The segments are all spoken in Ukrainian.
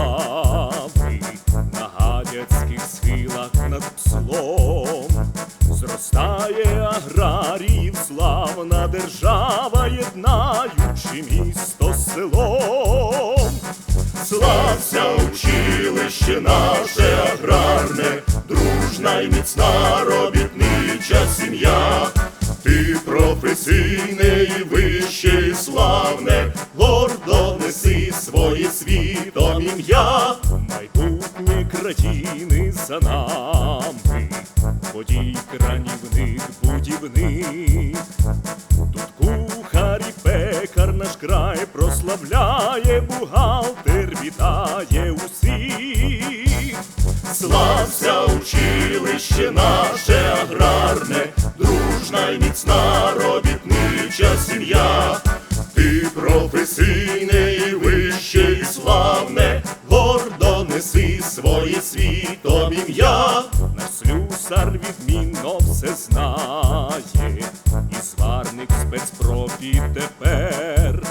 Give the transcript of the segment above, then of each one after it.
лави, на гадяцьких схилах над пслом, зростає аграрів, славна держава, єднаючи місто з селом. Слався училище наше аграрне, дружна й міцна робітнича сім'я, ти професійний, і вище і славне. Світом ім'я. Майбутнє країни за нами, водій кранівник будівник. Тут кухар і пекар наш край прославляє, бухгалтер вітає усіх. Слався училище наше аграрне, дружна й міцна робітнича сім'я. Ти професійне слюсар відмінно все знає, і сварник спецпрофі тепер.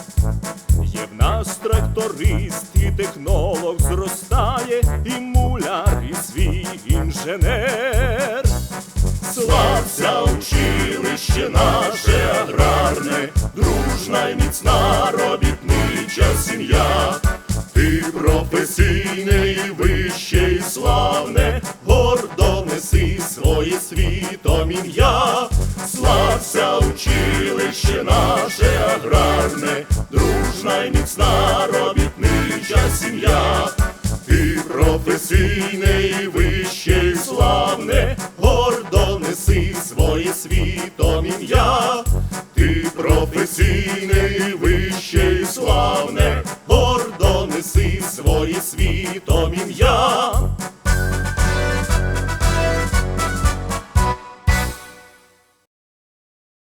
Є в нас тракторист і технолог зростає, і муляр, і свій інженер. Слався училище наше аграрне, дружна й міцна робітнича сім'я. Ти професійне і своє світом ім'я. Слався училище наше аграрне, дружна й міцна робітнича сім'я. Ти професійне і вище, і славне, гордо неси своє світом ім'я. Ти професійне і вище, і славне, гордо неси своє світом ім'я.